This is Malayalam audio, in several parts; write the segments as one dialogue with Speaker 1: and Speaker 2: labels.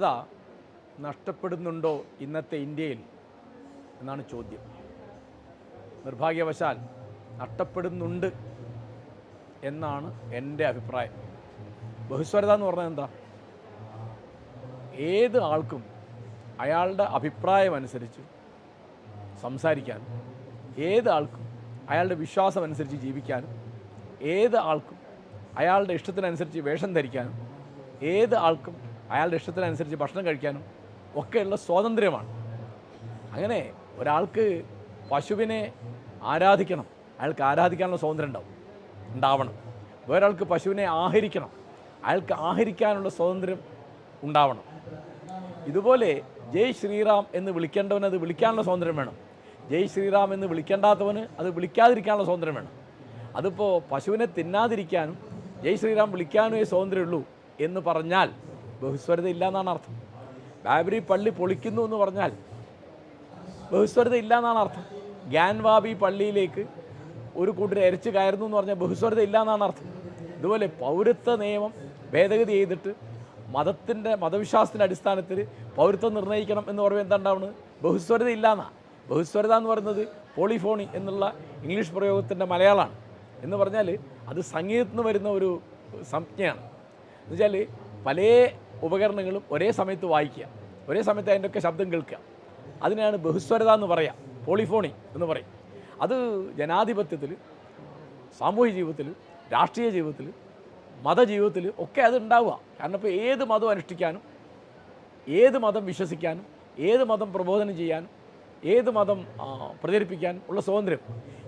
Speaker 1: ബഹുസ്വരത നഷ്ടപ്പെടുന്നുണ്ടോ ഇന്നത്തെ ഇന്ത്യയിൽ എന്നാണ് ചോദ്യം. നിർഭാഗ്യവശാൽ നഷ്ടപ്പെടുന്നുണ്ട് എന്നാണ് എന്റെ അഭിപ്രായം. ബഹുസ്വരത എന്ന് പറഞ്ഞാൽ എന്താ? ഏത് ആൾക്കും അയാളുടെ അഭിപ്രായമനുസരിച്ച് സംസാരിക്കാനും ഏത് ആൾക്കും അയാളുടെ വിശ്വാസം അനുസരിച്ച് ജീവിക്കാനും ഏത് ആൾക്കും അയാളുടെ ഇഷ്ടത്തിനനുസരിച്ച് വേഷം ധരിക്കാനും ഏത് ആൾക്കും അയാളുടെ ഇഷ്ടത്തിനനുസരിച്ച് ഭക്ഷണം കഴിക്കാനും ഒക്കെയുള്ള സ്വാതന്ത്ര്യമാണ്. അങ്ങനെ ഒരാൾക്ക് പശുവിനെ ആരാധിക്കണം അയാൾക്ക് ആരാധിക്കാനുള്ള സ്വാതന്ത്ര്യം ഉണ്ടാവും ഉണ്ടാവണം. വേറൊരാൾക്ക് പശുവിനെ ആഹരിക്കണം അയാൾക്ക് ആഹരിക്കാനുള്ള സ്വാതന്ത്ര്യം ഉണ്ടാവണം. ഇതുപോലെ ജയ് ശ്രീറാം എന്ന് വിളിക്കേണ്ടവന് അത് വിളിക്കാനുള്ള സ്വാതന്ത്ര്യം വേണം. ജയ് ശ്രീറാം എന്ന് വിളിക്കേണ്ടാത്തവന് അത് വിളിക്കാതിരിക്കാനുള്ള സ്വാതന്ത്ര്യം വേണം. അതിപ്പോൾ പശുവിനെ തിന്നാതിരിക്കാനും ജയ് ശ്രീറാം വിളിക്കാനേ സ്വാതന്ത്ര്യമുള്ളൂ എന്ന് പറഞ്ഞാൽ ബഹുസ്വരത ഇല്ല എന്നാണ് അർത്ഥം. ബാബരി പള്ളി പൊളിക്കുന്നു എന്ന് പറഞ്ഞാൽ ബഹുസ്വരത ഇല്ല എന്നാണ് അർത്ഥം ഗ്യാൻവാബി പള്ളിയിലേക്ക് ഒരു കൂട്ടർ എരച്ച് കയറുന്നു എന്ന് പറഞ്ഞാൽ ബഹുസ്വരത ഇല്ല എന്നാണ് അർത്ഥം. ഇതുപോലെ പൗരത്വ നിയമം ഭേദഗതി ചെയ്തിട്ട് മതത്തിന്റെ മതവിശ്വാസത്തിന്റെ അടിസ്ഥാനത്തിൽ പൗരത്വം നിർണയിക്കണം എന്ന് പറയുമ്പോൾ എന്താ ഉണ്ടാവുന്നത് ബഹുസ്വരത ഇല്ല എന്നാണ് ബഹുസ്വരത എന്ന് പറയുന്നത് പോളിഫോണി എന്നുള്ള ഇംഗ്ലീഷ് പ്രയോഗത്തിന്റെ മലയാളമാണ്. എന്ന് പറഞ്ഞാൽ അത് സംഗീതത്തിൽ നിന്ന് വരുന്ന ഒരു സംജ്ഞയാണ്. എന്നുവെച്ചാൽ പല ഉപകരണങ്ങളും ഒരേ സമയത്ത് വായിക്കുക. ഒരേ സമയത്ത് അതിന്റെയൊക്കെ ശബ്ദം കേൾക്കുക. അതിനെയാണ് ബഹുസ്വരത എന്ന് പറയാം. പോളിഫോണി എന്ന് പറയും. അത് ജനാധിപത്യത്തിൽ സാമൂഹ്യ ജീവിതത്തിൽ രാഷ്ട്രീയ ജീവിതത്തിൽ മതജീവിതത്തിൽ ഒക്കെ അത് ഉണ്ടാവുക. കാരണം ഇപ്പോൾ ഏത് മതം അനുഷ്ഠിക്കാനും ഏത് മതം വിശ്വസിക്കാനും ഏത് മതം പ്രബോധനം ചെയ്യാനും ഏത് മതം പ്രചരിപ്പിക്കാനും ഉള്ള സ്വാതന്ത്ര്യം.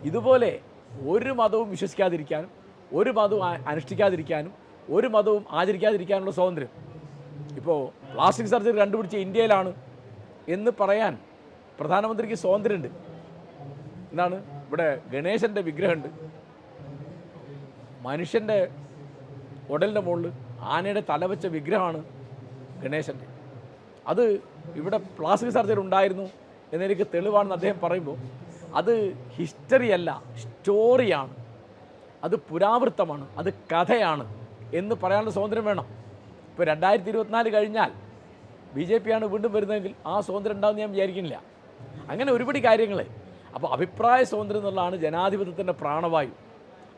Speaker 1: ഇതുപോലെ ഒരു മതവും വിശ്വസിക്കാതിരിക്കാനും ഒരു മതവും അനുഷ്ഠിക്കാതിരിക്കാനും ഒരു മതവും ആചരിക്കാതിരിക്കാനുള്ള സ്വാതന്ത്ര്യം. ഇപ്പോൾ പ്ലാസ്റ്റിക് സർജറി കണ്ടുപിടിച്ച ഇന്ത്യയിലാണ് എന്ന് പറയാൻ പ്രധാനമന്ത്രിക്ക് സ്വാതന്ത്ര്യമുണ്ട്. എന്താണ് ഇവിടെ ഗണേശന്റെ വിഗ്രഹമുണ്ട്. മനുഷ്യന്റെ ഉടലിന്റെ മുകളിൽ ആനയുടെ തല വെച്ച വിഗ്രഹമാണ് ഗണേശന്റെ അത് ഇവിടെ പ്ലാസ്റ്റിക് സർജറി ഉണ്ടായിരുന്നു എന്നെനിക്ക് തെളിവാണെന്ന് അദ്ദേഹം പറയുമ്പോൾ അത് ഹിസ്റ്ററി അല്ല സ്റ്റോറിയാണ് അത് പുരാവൃത്തമാണ് അത് കഥയാണ് എന്ന് പറയാനുള്ള സ്വാതന്ത്ര്യം വേണം. ഇപ്പോൾ രണ്ടായിരത്തി ഇരുപത്തിനാല് കഴിഞ്ഞാൽ ബി ജെ പിയാണ് വീണ്ടും വരുന്നതെങ്കിൽ ആ സ്വാതന്ത്ര്യം ഉണ്ടാകുമെന്ന് ഞാൻ വിചാരിക്കുന്നില്ല. അങ്ങനെ ഒരുപടി കാര്യങ്ങൾ അപ്പോൾ അഭിപ്രായ സ്വാതന്ത്ര്യം എന്നുള്ളതാണ് ജനാധിപത്യത്തിന്റെ പ്രാണവായു.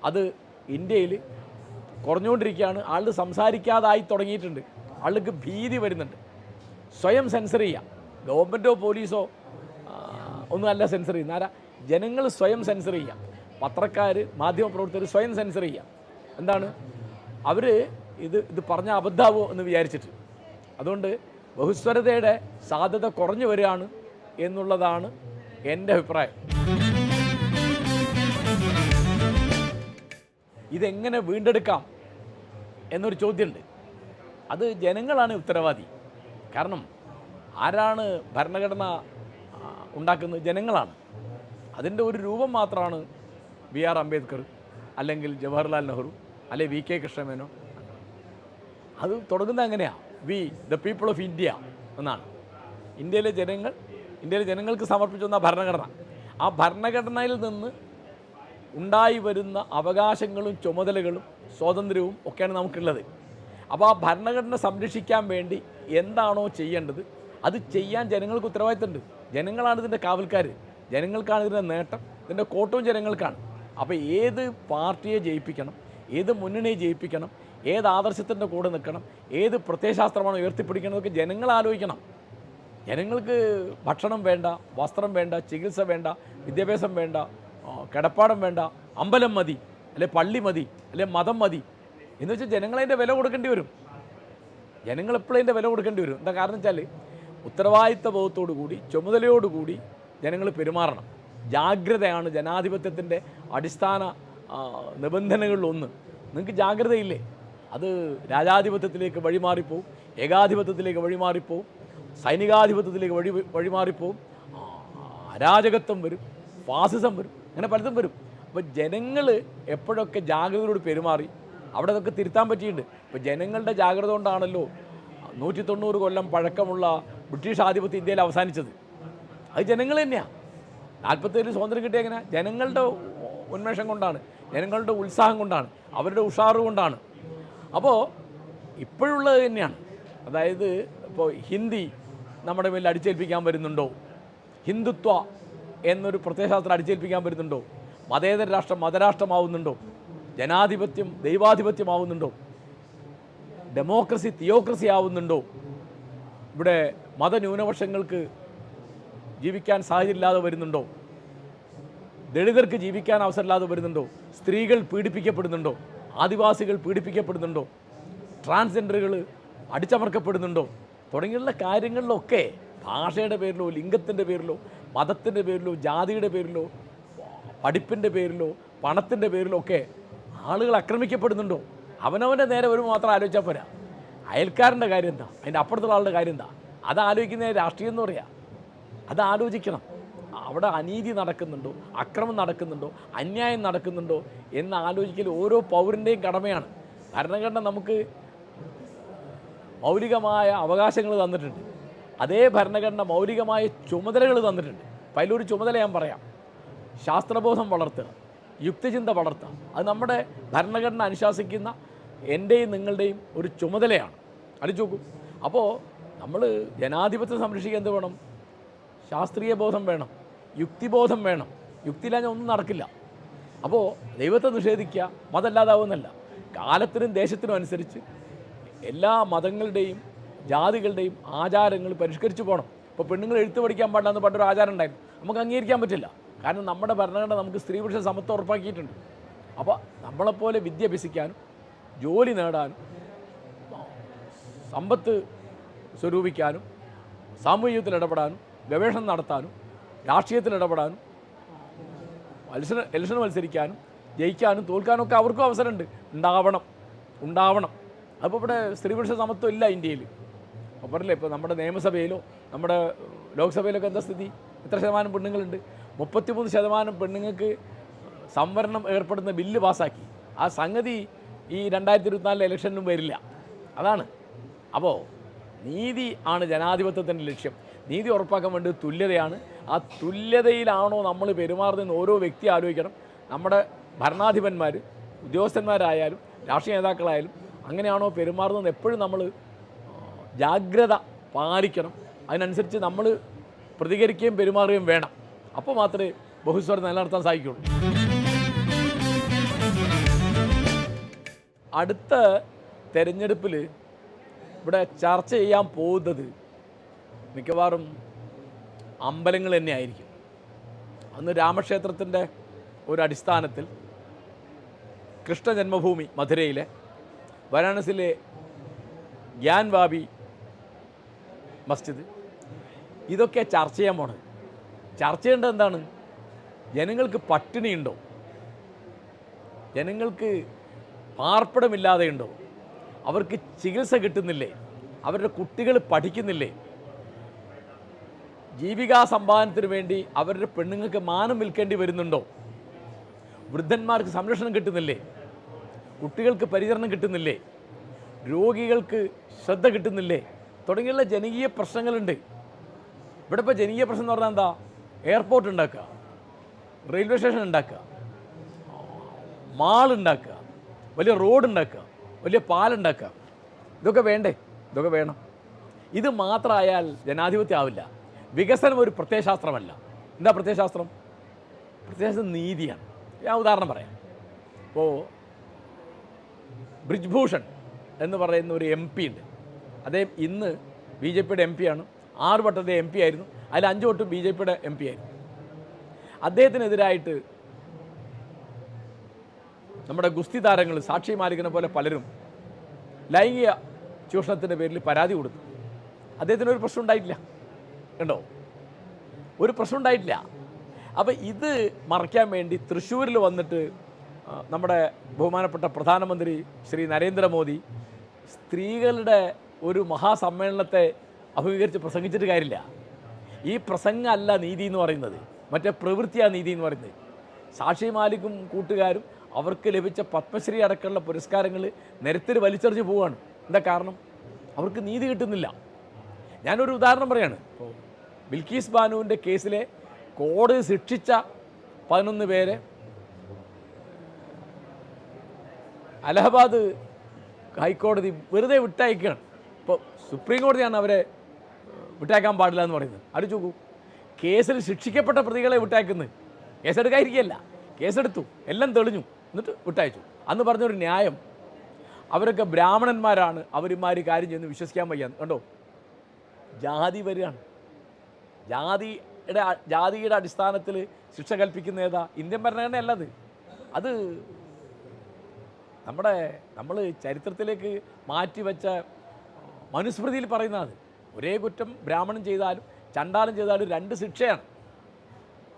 Speaker 1: അത് ഇന്ത്യയിൽ കുറഞ്ഞുകൊണ്ടിരിക്കുകയാണ്. ആൾ സംസാരിക്കാതായി തുടങ്ങിയിട്ടുണ്ട്. ആൾക്ക് ഭീതി വരുന്നുണ്ട്. സ്വയം സെൻസർ ചെയ്യാം ഗവൺമെന്റോ പോലീസോ ഒന്നുമല്ല സെൻസർ ചെയ്യുന്ന ആരാ? ജനങ്ങൾ സ്വയം സെൻസർ ചെയ്യാം പത്രക്കാർ മാധ്യമപ്രവർത്തകർ സ്വയം സെൻസർ ചെയ്യാം എന്താണ്? അവർ ഇത് ഇത് പറഞ്ഞ അബദ്ധാവോ എന്ന് വിചാരിച്ചിട്ട്. അതുകൊണ്ട് ബഹുസ്വരതയുടെ സാധ്യത കുറഞ്ഞു വരികയാണ് എന്നുള്ളതാണ് എന്റെ അഭിപ്രായം. ഇതെങ്ങനെ വീണ്ടെടുക്കാം എന്നൊരു ചോദ്യമുണ്ട്. അത് ജനങ്ങളാണ് ഉത്തരവാദി. കാരണം ആരാണ് ഭരണഘടന ഉണ്ടാക്കുന്നത്? ജനങ്ങളാണ്. അതിന്റെ ഒരു രൂപം മാത്രമാണ് ബി ആർ അംബേദ്കർ അല്ലെങ്കിൽ ജവഹർലാൽ നെഹ്റു അല്ലെങ്കിൽ വി കെ കൃഷ്ണമേനോ അത് തുടങ്ങുന്നത് അങ്ങനെയാണ് we the people of India എന്നാണ്. ഇന്ത്യയിലെ ജനങ്ങൾ ഇന്ത്യയിലെ ജനങ്ങൾക്ക് സമർപ്പിച്ചു വന്ന ഭരണഘടന. ആ ഭരണഘടനയിൽ നിന്ന് ഉണ്ടായി വരുന്ന അവകാശങ്ങളും ചുമതലകളും സ്വാതന്ത്ര്യവും ഒക്കെയാണ് നമുക്കുള്ളത്. അപ്പോൾ ആ ഭരണഘടന സംരക്ഷിക്കാൻ വേണ്ടി എന്താണോ ചെയ്യേണ്ടത് അത് ചെയ്യാൻ ജനങ്ങൾക്ക് ഉത്തരവാദിത്തമുണ്ട്. ജനങ്ങളാണ് ഇതിന്റെ കാവൽക്കാർ ജനങ്ങൾക്കാണ് ഇതിന്റെ നേട്ടം. ഇതിന്റെ കോട്ടവും ജനങ്ങൾക്കാണ്. അപ്പോൾ ഏത് പാർട്ടിയെ ജയിപ്പിക്കണം ഏത് മുന്നണിയെ ജയിപ്പിക്കണം ഏത് ആദർശത്തിന്റെ കൂടെ നിൽക്കണം ഏത് പ്രത്യയശാസ്ത്രമാണ് ഉയർത്തിപ്പിടിക്കണമെന്നൊക്കെ ജനങ്ങൾ ആലോചിക്കണം. ജനങ്ങൾക്ക് ഭക്ഷണം വേണ്ട വസ്ത്രം വേണ്ട ചികിത്സ വേണ്ട വിദ്യാഭ്യാസം വേണ്ട കിടപ്പാടം വേണ്ട അമ്പലം മതി അല്ലെ പള്ളി മതി അല്ലെ മതം മതി. എന്ന് വെച്ചാൽ ജനങ്ങളതിന്റെ വില കൊടുക്കേണ്ടി വരും. ജനങ്ങൾ എപ്പോഴും അതിന്റെ വില കൊടുക്കേണ്ടി വരും. എന്താ കാരണം വെച്ചാൽ ഉത്തരവാദിത്ത ബോധത്തോടു കൂടി ചുമതലയോടുകൂടി ജനങ്ങൾ പെരുമാറണം. ജാഗ്രതയാണ് ജനാധിപത്യത്തിന്റെ അടിസ്ഥാന നിബന്ധനകളിലൊന്ന് നിങ്ങൾക്ക് ജാഗ്രതയില്ലേ? അത് രാജാധിപത്യത്തിലേക്ക് വഴിമാറിപ്പോവും ഏകാധിപത്യത്തിലേക്ക് വഴിമാറിപ്പോവും സൈനികാധിപത്യത്തിലേക്ക് വഴി വഴിമാറിപ്പോവും. അരാജകത്വം വരും ഫാസിസം വരും അങ്ങനെ പലതും വരും. അപ്പോൾ ജനങ്ങൾ എപ്പോഴൊക്കെ ജാഗ്രതയോട് പെരുമാറി അവിടെ അതൊക്കെ തിരുത്താൻ പറ്റിയിട്ടുണ്ട്. ഇപ്പോൾ ജനങ്ങളുടെ ജാഗ്രത കൊണ്ടാണല്ലോ നൂറ്റി തൊണ്ണൂറ് കൊല്ലം പഴക്കമുള്ള ബ്രിട്ടീഷ് ആധിപത്യം ഇന്ത്യയിൽ അവസാനിച്ചത്. അത് ജനങ്ങൾ തന്നെയാണ് നാൽപ്പത്തേഴ് സ്വാതന്ത്ര്യം കിട്ടിയ എങ്ങനെ? ജനങ്ങളുടെ ഉന്മേഷം കൊണ്ടാണ് ജനങ്ങളുടെ ഉത്സാഹം കൊണ്ടാണ് അവരുടെ ഉഷാറ് കൊണ്ടാണ്. അപ്പോൾ ഇപ്പോഴുള്ളത് തന്നെയാണ്. അതായത് ഇപ്പോൾ ഹിന്ദി നമ്മുടെ മേലിൽ അടിച്ചേൽപ്പിക്കാൻ വരുന്നുണ്ടോ ഹിന്ദുത്വ എന്നൊരു പ്രത്യയശാസ്ത്രം അടിച്ചേൽപ്പിക്കാൻ വരുന്നുണ്ടോ മതേതര രാഷ്ട്രം മതരാഷ്ട്രമാവുന്നുണ്ടോ? ജനാധിപത്യം ദൈവാധിപത്യമാവുന്നുണ്ടോ? ഡെമോക്രസി തിയോക്രസി ആവുന്നുണ്ടോ? ഇവിടെ മതന്യൂനപക്ഷങ്ങൾക്ക് ജീവിക്കാൻ സാഹചര്യമില്ലാതെ വരുന്നുണ്ടോ? ദളിതർക്ക് ജീവിക്കാൻ അവസരമില്ലാതെ വരുന്നുണ്ടോ? സ്ത്രീകൾ പീഡിപ്പിക്കപ്പെടുന്നുണ്ടോ? ആദിവാസികൾ പീഡിപ്പിക്കപ്പെടുന്നുണ്ടോ? ട്രാൻസ്ജെൻഡറുകൾ അടിച്ചമർക്കപ്പെടുന്നുണ്ടോ? തുടങ്ങിയുള്ള കാര്യങ്ങളിലൊക്കെ ഭാഷയുടെ പേരിലോ ലിംഗത്തിന്റെ പേരിലോ മതത്തിന്റെ പേരിലോ ജാതിയുടെ പേരിലോ പഠിപ്പിന്റെ പേരിലോ പണത്തിന്റെ പേരിലോ ഒക്കെ ആളുകൾ ആക്രമിക്കപ്പെടുന്നുണ്ടോ? അവനവന്റെ നേരെ ഒരു മാത്രം ആലോചിച്ചാൽ പോരാ. അയൽക്കാരന്റെ കാര്യം എന്താ? അതിന്റെ അപ്പുറത്തുള്ള ആളുടെ കാര്യം എന്താ? അത് ആലോചിക്കുന്നതിന് രാഷ്ട്രീയം എന്ന് പറയാം. അത് ആലോചിക്കണം. അവിടെ അനീതി നടക്കുന്നുണ്ടോ? അക്രമം നടക്കുന്നുണ്ടോ? അന്യായം നടക്കുന്നുണ്ടോ? എന്ന് ആലോചിക്കൽ ഓരോ പൗരന്റെയും കടമയാണ്. ഭരണഘടന നമുക്ക് മൗലികമായ അവകാശങ്ങൾ തന്നിട്ടുണ്ട്. അതേ ഭരണഘടന മൗലികമായ ചുമതലകൾ തന്നിട്ടുണ്ട്. അതിലൊരു ചുമതല ഞാൻ പറയാം. ശാസ്ത്രബോധം വളർത്തുക യുക്തിചിന്ത വളർത്തുക. അത് നമ്മുടെ ഭരണഘടന അനുശാസിക്കുന്ന എന്റെയും നിങ്ങളുടെയും ഒരു ചുമതലയാണ്. അടിച്ചു നോക്കും. അപ്പോൾ നമ്മൾ ജനാധിപത്യം സംരക്ഷിക്കാൻ എന്ത് വേണം? ശാസ്ത്രീയ ബോധം വേണം. യുക്തിബോധം വേണം. യുക്തിയില്ലാഞ്ഞ ഒന്നും നടക്കില്ല. അപ്പോൾ ദൈവത്തെ നിഷേധിക്കുക മതമല്ലാതാവുന്നല്ല കാലത്തിനും ദേശത്തിനും അനുസരിച്ച് എല്ലാ മതങ്ങളുടെയും ജാതികളുടെയും ആചാരങ്ങൾ പരിഷ്കരിച്ചു പോകണം ഇപ്പോൾ പെണ്ണുങ്ങൾ എഴുത്ത് പഠിക്കാൻ പാടില്ല എന്ന് പണ്ടൊരു ആചാരം ഉണ്ടായിരുന്നു. നമുക്ക് അംഗീകരിക്കാൻ പറ്റില്ല. കാരണം നമ്മുടെ ഭരണഘടന നമുക്ക് സ്ത്രീ പുരുഷ സമത്വം ഉറപ്പാക്കിയിട്ടുണ്ട്. അപ്പോൾ നമ്മളെപ്പോലെ വിദ്യ അഭ്യസിക്കാനും ജോലി നേടാനും സമ്പത്ത് സ്വരൂപിക്കാനും സാമൂഹികത്തിൽ ഇടപെടാനും ഗവേഷണം നടത്താനും രാഷ്ട്രീയത്തിൽ ഇടപെടാനും മത്സര ഇലക്ഷൻ മത്സരിക്കാനും ജയിക്കാനും തോൽക്കാനും ഒക്കെ അവർക്കും അവസരമുണ്ട്. ഉണ്ടാവണം ഉണ്ടാവണം. അപ്പോൾ ഇവിടെ സ്ത്രീ പുരുഷ സമത്വം ഇല്ല ഇന്ത്യയിൽ. അപ്പോൾ പറഞ്ഞില്ലേ ഇപ്പോൾ നമ്മുടെ നിയമസഭയിലോ നമ്മുടെ ലോക്സഭയിലൊക്കെ എന്താ സ്ഥിതി? എത്ര ശതമാനം പെണ്ണുങ്ങളുണ്ട്? മുപ്പത്തിമൂന്ന് ശതമാനം പെണ്ണുങ്ങൾക്ക് സംവരണം ഏർപ്പെടുന്ന ബില്ല് പാസ്സാക്കി. ആ സംഗതി ഈ രണ്ടായിരത്തി ഇരുപത്തിനാലിലെ ഇലക്ഷനിലും വരില്ല. അതാണ്. അപ്പോൾ നീതി ആണ് ജനാധിപത്യത്തിന്റെ ലക്ഷ്യം. നീതി ഉറപ്പാക്കാൻ വേണ്ടി തുല്യതയാണ്. ആ തുല്യതയിലാണോ നമ്മൾ പെരുമാറുന്നതെന്ന് ഓരോ വ്യക്തി ആലോചിക്കണം. നമ്മുടെ ഭരണാധിപന്മാർ ഉദ്യോഗസ്ഥന്മാരായാലും രാഷ്ട്രീയ നേതാക്കളായാലും അങ്ങനെയാണോ പെരുമാറുന്നതെന്ന് എപ്പോഴും നമ്മൾ ജാഗ്രത പാലിക്കണം. അതിനനുസരിച്ച് നമ്മൾ പ്രതികരിക്കുകയും പെരുമാറുകയും വേണം. അപ്പോൾ മാത്രമേ ബഹുസ്വരം നിലനിർത്താൻ സാധിക്കുള്ളൂ അടുത്ത തെരഞ്ഞെടുപ്പിൽ ഇവിടെ ചർച്ച ചെയ്യാൻ പോകുന്നത് മിക്കവാറും അമ്പലങ്ങൾ തന്നെയായിരിക്കും. അന്ന് രാമക്ഷേത്രത്തിന്റെ ഒരു അടിസ്ഥാനത്തിൽ കൃഷ്ണ ജന്മഭൂമി മധുരയിലെ വാരാണസിയിലെ ഗ്യാൻവാബി മസ്ജിദ്. ഇതൊക്കെ ചർച്ച ചെയ്യാൻ പോണത്. ചർച്ച ചെയ്യേണ്ടത് എന്താണ്? ജനങ്ങൾക്ക് പട്ടിണിയുണ്ടോ? ജനങ്ങൾക്ക് പാർപ്പിടമില്ലാതെയുണ്ടോ? അവർക്ക് ചികിത്സ കിട്ടുന്നില്ലേ? അവരുടെ കുട്ടികൾ പഠിക്കുന്നില്ലേ? ജീവികാ സമ്പാദനത്തിന് വേണ്ടി അവരുടെ പെണ്ണുങ്ങൾക്ക് മാനം വിൽക്കേണ്ടി വരുന്നുണ്ടോ? വൃദ്ധന്മാർക്ക് സംരക്ഷണം കിട്ടുന്നില്ലേ? കുട്ടികൾക്ക് പരിചരണം കിട്ടുന്നില്ലേ? രോഗികൾക്ക് ശ്രദ്ധ കിട്ടുന്നില്ലേ? തുടങ്ങിയുള്ള ജനകീയ പ്രശ്നങ്ങളുണ്ട്. ഇവിടെ ഇപ്പോൾ ജനകീയ പ്രശ്നം എന്ന് പറഞ്ഞാൽ എന്താ? എയർപോർട്ട് ഉണ്ടാക്കുക റെയിൽവേ സ്റ്റേഷൻ ഉണ്ടാക്കുക മാൾ ഉണ്ടാക്കുക വലിയ റോഡ് ഉണ്ടാക്കുക വലിയ പാലുണ്ടാക്കുക ഇതൊക്കെ വേണ്ടേ? ഇതൊക്കെ വേണം. ഇത് മാത്രമായാൽ ജനാധിപത്യം ആവില്ല. വികസനം ഒരു പ്രത്യയശാസ്ത്രമല്ല. എന്താ പ്രത്യയശാസ്ത്രം? പ്രത്യയശാസ്ത്രം നീതിയാണ്. ഞാൻ ഉദാഹരണം പറയാം. ഇപ്പോൾ ബ്രിജ്ഭൂഷൺ എന്ന് പറയുന്ന ഒരു എം പി ഉണ്ട്. അദ്ദേഹം ഇന്ന് ബി ജെ പിയുടെ എം പി ആണ്. ആറ് വട്ടത്തെ എം പി ആയിരുന്നു. അതിൽ അഞ്ച് വട്ടം ബി ജെ പിയുടെ എം പി ആയിരുന്നു. അദ്ദേഹത്തിനെതിരായിട്ട് നമ്മുടെ ഗുസ്തി താരങ്ങൾ സാക്ഷി മാലിക്കുന്ന പോലെ പലരും ലൈംഗിക ചൂഷണത്തിന്റെ പേരിൽ പരാതി കൊടുത്തു. അദ്ദേഹത്തിനൊരു പ്രശ്നം ഉണ്ടായിട്ടില്ല. കണ്ടോ? ഒരു പ്രശ്നം ഉണ്ടായിട്ടില്ല. അപ്പോൾ ഇത് മറയ്ക്കാൻ വേണ്ടി തൃശ്ശൂരിൽ വന്നിട്ട് നമ്മുടെ ബഹുമാനപ്പെട്ട പ്രധാനമന്ത്രി ശ്രീ നരേന്ദ്രമോദി സ്ത്രീകളുടെ ഒരു മഹാസമ്മേളനത്തെ അഭിമുഖീകരിച്ച് പ്രസംഗിച്ചിട്ട് കാര്യമില്ല. ഈ പ്രസംഗമല്ല നീതി എന്ന് പറയുന്നത്. മറ്റേ പ്രവൃത്തിയാണ് നീതി എന്ന് പറയുന്നത്. സാക്ഷി മാലിക്കും കൂട്ടുകാരും അവർക്ക് ലഭിച്ച പത്മശ്രീ അടക്കമുള്ള പുരസ്കാരങ്ങൾ നിരത്തിൽ വലിച്ചെറിഞ്ഞ് പോവുകയാണ്. എന്താ കാരണം? അവർക്ക് നീതി കിട്ടുന്നില്ല. ഞാനൊരു ഉദാഹരണം പറയാണ്. ബിൽക്കീസ് ബാനുവിന്റെ കേസിലെ കോടതി ശിക്ഷിച്ച പതിനൊന്ന് പേരെ അലഹബാദ് ഹൈക്കോടതി വെറുതെ വിട്ടയക്കുകയാണ്. ഇപ്പോൾ സുപ്രീം കോടതിയാണ് അവരെ വിട്ടയക്കാൻ പാടില്ല എന്ന് പറയുന്നത്. അടിച്ചു നോക്കൂ കേസിൽ ശിക്ഷിക്കപ്പെട്ട പ്രതികളെ വിട്ടയക്കുന്നത് കേസെടുക്കാതിരിക്കുകയല്ല. കേസെടുത്തു എല്ലാം തെളിഞ്ഞു എന്നിട്ട് വിട്ടയച്ചു. അന്ന് പറഞ്ഞൊരു ന്യായം അവരൊക്കെ ബ്രാഹ്മണന്മാരാണ് അവരുമാര് കാര്യം ചെയ്യുന്നു വിശ്വസിക്കാൻ വയ്യാന്ന്. കണ്ടോ? ജാതി വരികയാണ്. ജാതിയുടെ ജാതിയുടെ അടിസ്ഥാനത്തിൽ ശിക്ഷ കൽപ്പിക്കുന്ന ഏതാ? ഇന്ത്യൻ ഭരണഘടനയല്ല അല്ലത് അത്. നമ്മുടെ നമ്മൾ ചരിത്രത്തിലേക്ക് മാറ്റിവെച്ച മനുസ്മൃതിയിൽ പറയുന്നത് ഒരേ കുറ്റം ബ്രാഹ്മണൻ ചെയ്താലും ചണ്ടാലം ചെയ്താലും രണ്ട് ശിക്ഷയാണ്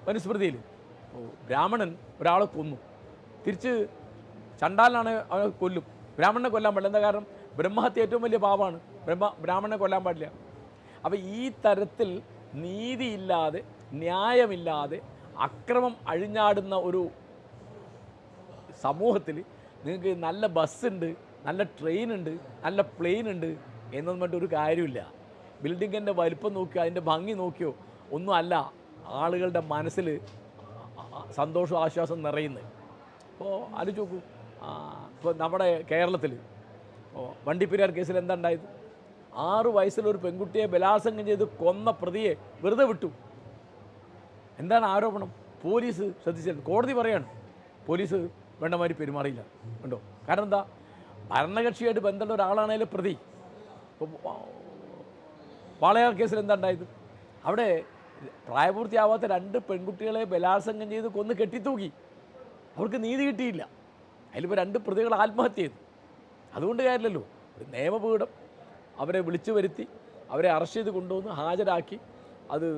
Speaker 1: മനുസ്മൃതിയിൽ. ബ്രാഹ്മണൻ ഒരാളെ കൊന്നു. തിരിച്ച് ചണ്ടാലാണ് അവനെ കൊല്ലും. ബ്രാഹ്മണനെ കൊല്ലാൻ പാടില്ല. എന്താ കാരണം? ബ്രഹ്മഹത്യ ഏറ്റവും വലിയ പാപമാണ്. ബ്രഹ്മ ബ്രാഹ്മണനെ കൊല്ലാൻ പാടില്ല. അപ്പോൾ ഈ തരത്തിൽ നീതിയില്ലാതെ ന്യായമില്ലാതെ അക്രമം അഴിഞ്ഞാടുന്ന ഒരു സമൂഹത്തിൽ നിങ്ങൾക്ക് നല്ല ബസ്സുണ്ട് നല്ല ട്രെയിൻ ഉണ്ട് നല്ല പ്ലെയിൻ ഉണ്ട് എന്നൊന്നും പറഞ്ഞിട്ട് ഒരു കാര്യമില്ല. ബിൽഡിങ്ങിന്റെ വലിപ്പം നോക്കിയോ അതിന്റെ ഭംഗി നോക്കിയോ ഒന്നുമല്ല ആളുകളുടെ മനസ്സിൽ സന്തോഷവും ആശ്വാസം നിറയുന്നത്. അപ്പോൾ ആലോചിച്ച് നോക്കൂ. ഇപ്പോൾ നമ്മുടെ കേരളത്തിൽ വണ്ടിപ്പെരിയാർ കേസിൽ എന്താ ഉണ്ടായത്? ആറ് വയസ്സുള്ള ഒരു പെൺകുട്ടിയെ ബലാത്സംഗം ചെയ്ത് കൊന്ന പ്രതിയെ വെറുതെ വിട്ടു. എന്താണ് ആരോപണം? പോലീസ് ശ്രദ്ധിച്ചത് കോടതി പറയാണ് പോലീസ് വേണ്ടമാതിരി പെരുമാറിയില്ല. ഉണ്ടോ കാരണം എന്താ? ഭരണകക്ഷിയായിട്ട് ബന്ധമുള്ള ഒരാളാണേലും പ്രതി. വാളയാർ കേസിൽ എന്താ ഉണ്ടായത്? അവിടെ പ്രായപൂർത്തിയാവാത്ത രണ്ട് പെൺകുട്ടികളെ ബലാത്സംഗം ചെയ്ത് കൊന്ന് കെട്ടിത്തൂക്കി. അവർക്ക് നീതി കിട്ടിയില്ല. അതിലിപ്പോൾ രണ്ട് പ്രതികൾ ആത്മഹത്യ ചെയ്തു. അതുകൊണ്ട് കാര്യമല്ലല്ലോ. ഒരു നിയമപീഠം. അവരെ വിളിച്ചു വരുത്തി അവരെ അറസ്റ്റ് ചെയ്ത് കൊണ്ടുവന്ന് ഹാജരാക്കി. അത്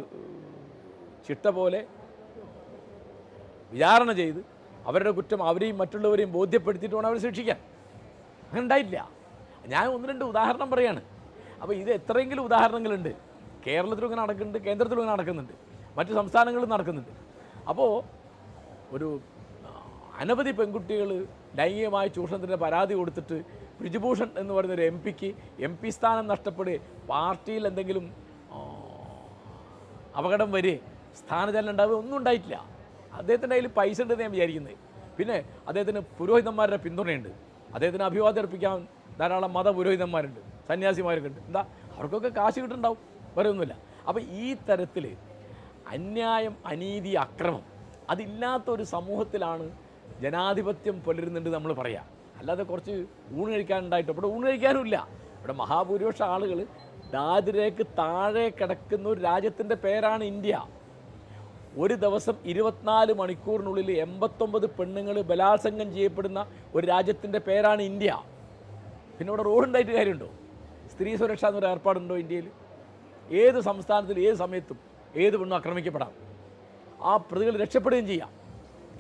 Speaker 1: ചിട്ട പോലെ വിചാരണ ചെയ്ത് അവരുടെ കുറ്റം അവരെയും മറ്റുള്ളവരെയും ബോധ്യപ്പെടുത്തിയിട്ട് വേണം അവരെ ശിക്ഷിക്കാൻ. അങ്ങനെ ഉണ്ടായില്ല ഞാൻ ഒന്ന് രണ്ട് ഉദാഹരണം പറയാണ്. അപ്പോൾ ഇത് എത്രയെങ്കിലും ഉദാഹരണങ്ങളുണ്ട്. കേരളത്തിലും ഇങ്ങനെ നടക്കുന്നുണ്ട് കേന്ദ്രത്തിലും ഇങ്ങനെ നടക്കുന്നുണ്ട് മറ്റ് സംസ്ഥാനങ്ങളിലും നടക്കുന്നുണ്ട്. അപ്പോൾ ഒരു അനവധി പെൺകുട്ടികൾ ലൈംഗികമായ ചൂഷണത്തിന്റെ പരാതി കൊടുത്തിട്ട് ബ്രിജുഭൂഷൺ എന്ന് പറയുന്ന ഒരു എം പിക്ക് എം പി സ്ഥാനം നഷ്ടപ്പെടുക പാർട്ടിയിൽ എന്തെങ്കിലും അപകടം വരെ സ്ഥാനചലനം ഉണ്ടാവുക ഒന്നും ഉണ്ടായിട്ടില്ല. അദ്ദേഹത്തിന്റെ കയ്യിൽ പൈസ ഉണ്ടെന്ന് ഞാൻ വിചാരിക്കുന്നത് പിന്നെ അദ്ദേഹത്തിന് പുരോഹിതന്മാരുടെ പിന്തുണയുണ്ട്. അദ്ദേഹത്തിന് അഭിവാദ്യം അർപ്പിക്കാൻ ധാരാളം മത പുരോഹിതന്മാരുണ്ട് സന്യാസിമാരൊക്കെ ഉണ്ട്. എന്താ? അവർക്കൊക്കെ കാശ് കിട്ടുന്നുണ്ടാവും വേറെ ഒന്നുമില്ല. അപ്പോൾ ഈ തരത്തിൽ അന്യായം അനീതി അക്രമം അതില്ലാത്ത ഒരു സമൂഹത്തിലാണ് ജനാധിപത്യം പുലരുന്നുണ്ട് നമ്മൾ പറയാം. അല്ലാതെ കുറച്ച് ഊണ് കഴിക്കാനുണ്ടായിട്ട് ഇവിടെ ഊണ് കഴിക്കാനുമില്ല. ഇവിടെ മഹാഭൂരിപക്ഷ ആളുകൾ ദാരിദ്ര്യക്ക് താഴെ കിടക്കുന്ന ഒരു രാജ്യത്തിന്റെ പേരാണ് ഇന്ത്യ. ഒരു ദിവസം ഇരുപത്തിനാല് മണിക്കൂറിനുള്ളിൽ എൺപത്തൊമ്പത് പെണ്ണുങ്ങൾ ബലാത്സംഗം ചെയ്യപ്പെടുന്ന ഒരു രാജ്യത്തിന്റെ പേരാണ് ഇന്ത്യ. പിന്നെ ഇവിടെ റോഡ് ഉണ്ടായിട്ട് കാര്യമുണ്ടോ? സ്ത്രീ സുരക്ഷ എന്നൊരു ഏർപ്പാടുണ്ടോ ഇന്ത്യയിൽ? ഏത് സംസ്ഥാനത്തിൽ ഏത് സമയത്തും ഏത് പെണ്ണും ആക്രമിക്കപ്പെടാം. ആ പ്രതികൾ രക്ഷപ്പെടുകയും ചെയ്യാം.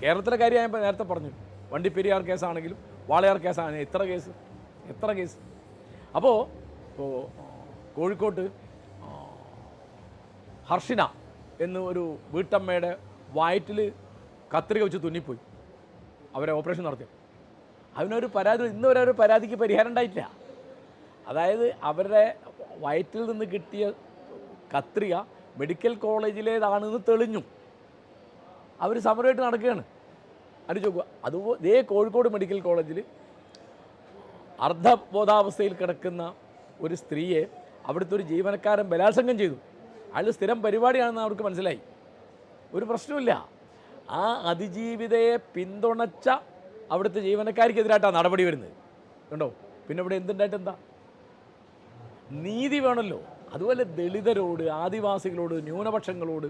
Speaker 1: കേരളത്തിലെ കാര്യം ഞാൻ നേരത്തെ പറഞ്ഞു. വണ്ടിപ്പെരിയാർ കേസാണെങ്കിലും വാളയാർ കേസാണ് എത്ര കേസ്? എത്ര കേസ്? അപ്പോൾ ഇപ്പോൾ കോഴിക്കോട്ട് ഹർഷിന എന്ന് ഒരു വീട്ടമ്മയുടെ വയറ്റിൽ കത്രിക വെച്ച് തുന്നിപ്പോയി. അവരെ ഓപ്പറേഷൻ നടത്തി. അതിനൊരു പരാതി ഇന്ന് വരെ ഒരു പരാതിക്ക് പരിഹാരം ഉണ്ടായിട്ടില്ല. അതായത് അവരുടെ വയറ്റിൽ നിന്ന് കിട്ടിയ കത്രിക മെഡിക്കൽ കോളേജിലേതാണെന്ന് തെളിഞ്ഞു. അവർ സമരമായിട്ട് നടക്കുകയാണ്. അത് നോക്കുക. അതുപോലെ ഇതേ കോഴിക്കോട് മെഡിക്കൽ കോളേജിൽ അർദ്ധബോധാവസ്ഥയിൽ കിടക്കുന്ന ഒരു സ്ത്രീയെ അവിടുത്തെ ഒരു ജീവനക്കാരൻ ബലാത്സംഗം ചെയ്തു. അയാൾ സ്ഥിരം പരിപാടിയാണെന്ന് അവർക്ക് മനസ്സിലായി. ഒരു പ്രശ്നമില്ല ആ അതിജീവിതയെ പിന്തുണച്ച അവിടുത്തെ ജീവനക്കാർക്കെതിരായിട്ടാണ് നടപടി വരുന്നത്. കണ്ടോ? പിന്നെ ഇവിടെ എന്തുണ്ടായിട്ട് എന്താ? നീതി വേണമല്ലോ അതുപോലെ ദളിതരോട് ആദിവാസികളോട് ന്യൂനപക്ഷങ്ങളോട്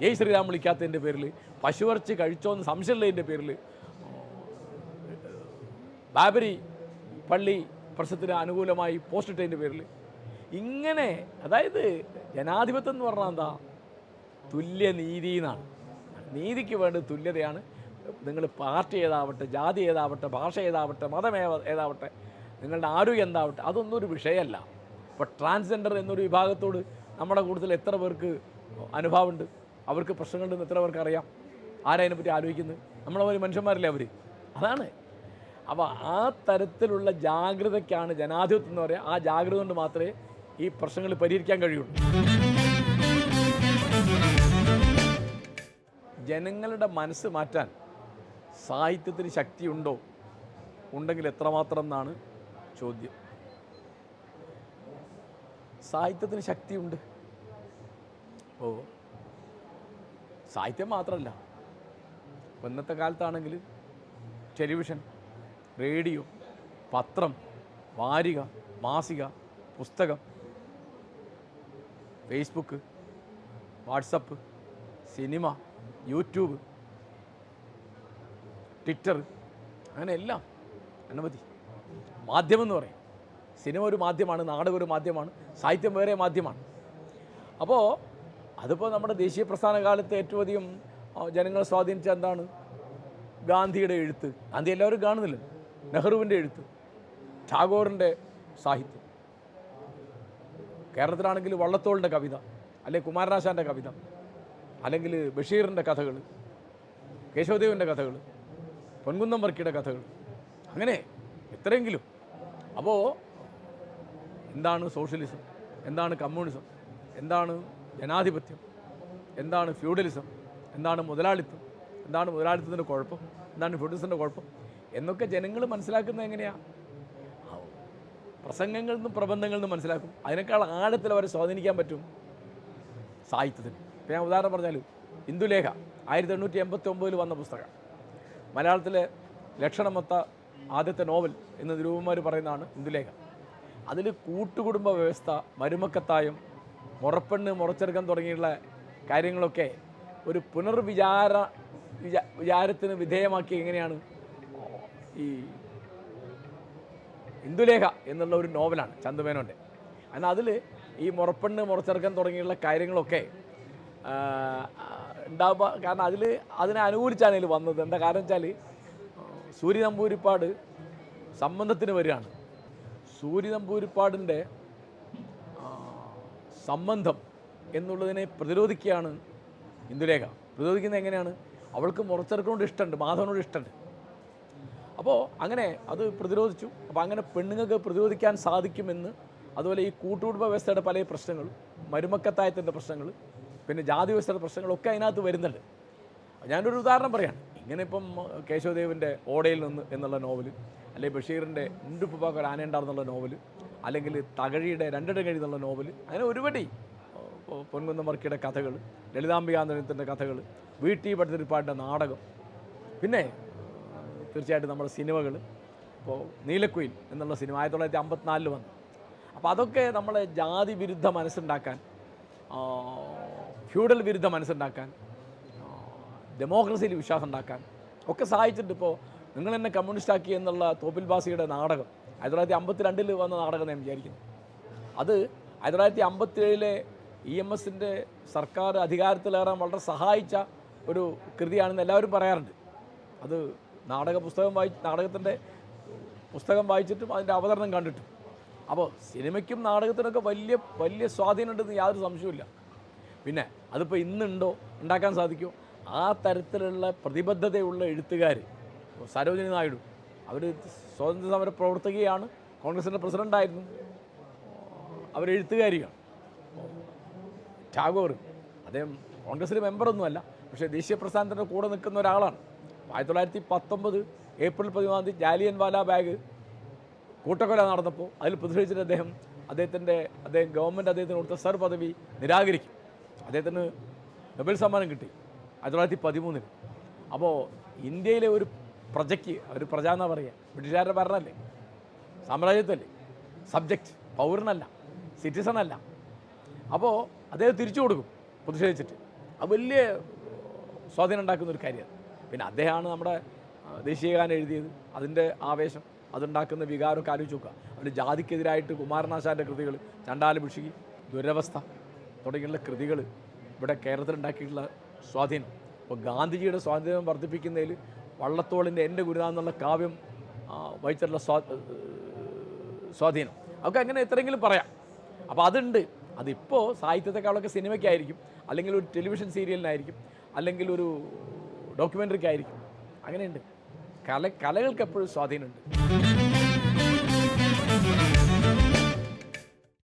Speaker 1: ജയ് ശ്രീരാം വിളിക്കാത്തതിന്റെ പേരിൽ പശുവർച്ച് കഴിച്ചോന്ന് സംശയമുള്ളതിന്റെ പേരിൽ. ബാബരി പള്ളി പ്രശ്നത്തിന് അനുകൂലമായി പോസ്റ്റ് ഇട്ടതിന്റെ പേരിൽ. ഇങ്ങനെ അതായത് ജനാധിപത്യം എന്ന് പറഞ്ഞാൽ എന്താ? തുല്യനീതി എന്നാണ്. നീതിക്ക് വേണ്ടി തുല്യതയാണ്. നിങ്ങൾ പാർട്ടി ഏതാവട്ടെ ജാതി ഏതാവട്ടെ ഭാഷ ഏതാവട്ടെ മതം ഏതാവട്ടെ നിങ്ങളുടെ ആരോഗ്യം എന്താവട്ടെ അതൊന്നും ഒരു വിഷയമല്ല. ഇപ്പോൾ ട്രാൻസ്ജെൻഡർ എന്നൊരു വിഭാഗത്തോട് നമ്മുടെ കൂടുതൽ എത്ര പേർക്ക് അനുഭവമുണ്ട്? അവർക്ക് പ്രശ്നങ്ങളുണ്ടെന്ന് എത്ര പേർക്ക് അറിയാം? ആരാ പറ്റി ആലോചിക്കുന്നത്? നമ്മളെ ഒരു മനുഷ്യന്മാരല്ലേ അവർ അതാണ്. അപ്പോൾ ആ തരത്തിലുള്ള ജാഗ്രതയ്ക്കാണ് ജനാധിപത്യം എന്ന് പറയുക ആ ജാഗ്രത കൊണ്ട് മാത്രമേ ഈ പ്രശ്നങ്ങൾ പരിഹരിക്കാൻ കഴിയുള്ളൂ. ജനങ്ങളുടെ മനസ്സ് മാറ്റാൻ സാഹിത്യത്തിന് ശക്തിയുണ്ടോ? ഉണ്ടെങ്കിൽ എത്രമാത്രം എന്നാണ് ചോദ്യം. സാഹിത്യത്തിന് ശക്തിയുണ്ട്. ഓ. സാഹിത്യം മാത്രമല്ല. ഇപ്പൊ ഇന്നത്തെ കാലത്താണെങ്കിൽ ടെലിവിഷൻ റേഡിയോ പത്രം വാരിക മാസിക പുസ്തകം Facebook WhatsApp cinema YouTube Twitter അങ്ങനെ എല്ലാം അനവധി. മാധ്യമം എന്ന് പറയും. സിനിമ ഒരു മാധ്യമമാണ് നാടകം ഒരു മാധ്യമമാണ് സാഹിത്യം വേറെ മാധ്യമമാണ്. അപ്പോൾ അതിപ്പോൾ നമ്മുടെ ദേശീയ പ്രസ്ഥാന കാലത്ത് ഏറ്റവും അധികം ജനങ്ങളെ സ്വാധീനിച്ച എന്താണ്? ഗാന്ധിയുടെ എഴുത്ത്. ഗാന്ധി എല്ലാവരും കാണുന്നില്ല? നെഹ്റുവിന്റെ എഴുത്ത്. ടാഗോറിന്റെ സാഹിത്യം. കേരളത്തിലാണെങ്കിൽ വള്ളത്തോളിന്റെ കവിത അല്ലെങ്കിൽ കുമാരനാശാന്റെ കവിത അല്ലെങ്കിൽ ബഷീറിന്റെ കഥകൾ കേശവദേവന്റെ കഥകൾ പൊൻകുന്നം വർക്കിയുടെ കഥകൾ. അങ്ങനെ എത്രയെങ്കിലും. അപ്പോൾ എന്താണ് സോഷ്യലിസം? എന്താണ് കമ്മ്യൂണിസം? എന്താണ് ജനാധിപത്യം? എന്താണ് ഫ്യൂഡലിസം? എന്താണ് മുതലാളിത്തം? എന്താണ് മുതലാളിത്തത്തിന്റെ കുഴപ്പം? എന്താണ് ഫ്യൂഡലിസത്തിന്റെ കുഴപ്പം? എന്നൊക്കെ ജനങ്ങൾ മനസ്സിലാക്കുന്നത് എങ്ങനെയാണ് പ്രസംഗങ്ങളിൽ നിന്നും പ്രബന്ധങ്ങളിൽ നിന്നും മനസ്സിലാക്കും. അതിനേക്കാൾ ആഴത്തിൽ അവരെ സ്വാധീനിക്കാൻ പറ്റും സാഹിത്യത്തിന്. ഇപ്പം ഞാൻ ഉദാഹരണം പറഞ്ഞാൽ ഇന്ദുലേഖ ആയിരത്തി എണ്ണൂറ്റി എൺപത്തി ഒമ്പതിൽ വന്ന പുസ്തകം. മലയാളത്തിലെ ലക്ഷണമൊത്ത ആദ്യത്തെ നോവൽ എന്ന് നിരൂപന്മാർ പറയുന്നതാണ് ഇന്ദുലേഖ. അതിൽ കൂട്ടുകുടുംബ വ്യവസ്ഥ മരുമക്കത്തായം മുറപ്പെണ്ണ് മുറച്ചെറുക്കം തുടങ്ങിയുള്ള കാര്യങ്ങളൊക്കെ ഒരു പുനർവിചാര വിചാ വിചാരത്തിന് വിധേയമാക്കി എങ്ങനെയാണ് ഈ ഇന്ദുലേഖ എന്നുള്ള ഒരു നോവലാണ് ചന്ദുമേനോന്റെ എന്നാൽ അതിൽ ഈ മുറപ്പെണ്ണ് മുറച്ചെറുക്കൻ തുടങ്ങിയുള്ള കാര്യങ്ങളൊക്കെ ഉണ്ടാവുക കാരണം അതിൽ അതിനെ അനുകൂലിച്ചാണ് ഇതിൽ വന്നത്. എന്താ കാരണം വെച്ചാൽ സൂര്യ നമ്പൂരിപ്പാട് സംബന്ധത്തിന് വരികയാണ്. സൂര്യ നമ്പൂരിപ്പാടിന്റെ സംബന്ധം എന്നുള്ളതിനെ പ്രതിരോധിക്കുകയാണ് ഇന്ദുലേഖ. പ്രതിരോധിക്കുന്നത് എങ്ങനെയാണ്? അവൾക്ക് മുറച്ചെറുക്കനോട് ഇഷ്ടമുണ്ട് മാധവനോട് ഇഷ്ടമുണ്ട്. അപ്പോൾ അങ്ങനെ അത് പ്രതിരോധിച്ചു. അപ്പോൾ അങ്ങനെ പെണ്ണുങ്ങൾക്ക് പ്രതിരോധിക്കാൻ സാധിക്കുമെന്ന് അതുപോലെ ഈ കൂട്ടുകുടുംബ വ്യവസ്ഥയുടെ പല പ്രശ്നങ്ങൾ മരുമക്കത്തായത്തിന്റെ പ്രശ്നങ്ങൾ പിന്നെ ജാതി വ്യവസ്ഥയുടെ പ്രശ്നങ്ങളൊക്കെ അതിനകത്ത് വരുന്നുണ്ട്. ഞാനൊരു ഉദാഹരണം പറയാം. ഇങ്ങനെ ഇപ്പം കേശവദേവിന്റെ ഓടയിൽ നിന്ന് എന്നുള്ള നോവൽ അല്ലെങ്കിൽ ബഷീറിന്റെ ഉണ്ടുപ്പാക്ക് ഒരു ആനയുണ്ടാർന്നുള്ള നോവൽ അല്ലെങ്കിൽ തകഴിയുടെ രണ്ടിടം കഴി എന്നുള്ള നോവൽ അങ്ങനെ ഒരുപടി ഇപ്പോൾ പൊൻകുന്നം വർക്കിയുടെ കഥകൾ ലളിതാംബികാന്തനത്തിന്റെ കഥകൾ വി ടി ഭട്ടതിരിപ്പാടിന്റെ നാടകം പിന്നെ തീർച്ചയായിട്ടും നമ്മുടെ സിനിമകൾ ഇപ്പോൾ നീലക്കുയിൽ എന്നുള്ള സിനിമ ആയിരത്തി തൊള്ളായിരത്തി അമ്പത്തിനാലിൽ വന്നു. അപ്പോൾ അതൊക്കെ നമ്മളെ ജാതി വിരുദ്ധ മനസ്സുണ്ടാക്കാൻ ഫ്യൂഡൽ വിരുദ്ധ മനസ്സുണ്ടാക്കാൻ ഡെമോക്രസിയിൽ വിശ്വാസം ഉണ്ടാക്കാൻ ഒക്കെ സഹായിച്ചിട്ടുണ്ട് ഇപ്പോൾ നിങ്ങൾ എന്നെ കമ്മ്യൂണിസ്റ്റ് ആക്കി എന്നുള്ള തോപ്പിൽ ബാസിയുടെ നാടകം. ആയിരത്തി തൊള്ളായിരത്തി അമ്പത്തി രണ്ടിൽ വന്ന നാടകം ഞാൻ വിചാരിക്കുന്നു. അത് ആയിരത്തി തൊള്ളായിരത്തി അമ്പത്തിയേഴിലെ ഇ എം എസിന്റെ സർക്കാർ അധികാരത്തിലേറാൻ വളരെ സഹായിച്ച ഒരു കൃതിയാണെന്ന് എല്ലാവരും പറയാറുണ്ട്. അത് നാടക പുസ്തകം വായി നാടകത്തിന്റെ പുസ്തകം വായിച്ചിട്ടും അതിന്റെ അവതരണം കണ്ടിട്ടും. അപ്പോൾ സിനിമയ്ക്കും നാടകത്തിനൊക്കെ വലിയ വലിയ സ്വാധീനമുണ്ടെന്ന് യാതൊരു സംശയവുമില്ല. പിന്നെ അതിപ്പോൾ ഇന്നുണ്ടോ ഉണ്ടാക്കാൻ സാധിക്കുമോ ആ തരത്തിലുള്ള പ്രതിബദ്ധതയുള്ള എഴുത്തുകാർ സരോജിനി നായിഡു അവർ സ്വാതന്ത്ര്യ സമര പ്രവർത്തകയാണ് കോൺഗ്രസിന്റെ പ്രസിഡന്റായിരുന്നു അവർ എഴുത്തുകാരിയാണ് ടാഗോർ. അദ്ദേഹം കോൺഗ്രസിലെ മെമ്പറൊന്നുമല്ല പക്ഷേ ദേശീയ പ്രസ്ഥാനത്തിന്റെ കൂടെ നിൽക്കുന്ന ഒരാളാണ്. ആയിരത്തി തൊള്ളായിരത്തി പത്തൊമ്പത് ഏപ്രിൽ പതിമൂന്നാം തീയതി ജാലിയൻ വാല ബാഗ് കൂട്ടക്കൊല നടന്നപ്പോൾ അതിൽ പ്രതിഷേധിച്ചിട്ട് അദ്ദേഹം അദ്ദേഹത്തിന്റെ അദ്ദേഹം ഗവൺമെന്റ് അദ്ദേഹത്തിന് കൊടുത്ത സർ പദവി നിരാകരിക്കും. അദ്ദേഹത്തിന് നൊബേൽ സമ്മാനം കിട്ടി ആയിരത്തി തൊള്ളായിരത്തി പതിമൂന്നിൽ അപ്പോൾ ഇന്ത്യയിലെ ഒരു പ്രജയ്ക്ക് ഒരു പ്രജ എന്നാ പറയുക ബ്രിട്ടീഷുകാരുടെ ഭരണമല്ലേ? സാമ്രാജ്യത്തല്ലേ? സബ്ജക്റ്റ് പൗരനല്ല സിറ്റിസൺ അല്ല. അപ്പോൾ അദ്ദേഹം തിരിച്ചു കൊടുക്കും പ്രതിഷേധിച്ചിട്ട്. അത് വലിയ സ്വാധീനം ഉണ്ടാക്കുന്ന ഒരു കാര്യമാണ്. പിന്നെ അദ്ദേഹമാണ് നമ്മുടെ ദേശീയഗാനം എഴുതിയത് അതിന്റെ ആവേശം അതുണ്ടാക്കുന്ന വികാരമൊക്കെ ആലോചിച്ച് നോക്കുക. അതിന്റെ ജാതിക്കെതിരായിട്ട് കുമാരനാശാന്റെ കൃതികൾ ചണ്ടാല ഭിക്ഷുകി ദുരവസ്ഥ തുടങ്ങിയുള്ള കൃതികൾ ഇവിടെ കേരളത്തിൽ ഉണ്ടാക്കിയിട്ടുള്ള സ്വാധീനം. അപ്പോൾ ഗാന്ധിജിയുടെ സ്വാധീനം വർദ്ധിപ്പിക്കുന്നതിൽ വള്ളത്തോളിന്റെ എന്റെ ഗുരുനാഥെന്നുള്ള കാവ്യം വഹിച്ചിട്ടുള്ള സ്വാ സ്വാധീനം. അതൊക്കെ അങ്ങനെ എത്രയെങ്കിലും പറയാം. അപ്പോൾ അതുണ്ട്. അതിപ്പോൾ സാഹിത്യത്തെക്കാളൊക്കെ സിനിമയ്ക്കായിരിക്കും അല്ലെങ്കിൽ ഒരു ടെലിവിഷൻ സീരിയലിനായിരിക്കും അല്ലെങ്കിൽ ഒരു ഡോക്യുമെന്ററിക്കായിരിക്കും അങ്ങനെയുണ്ട്. കല കലകൾക്ക് എപ്പോഴും സ്വാധീനമുണ്ട്.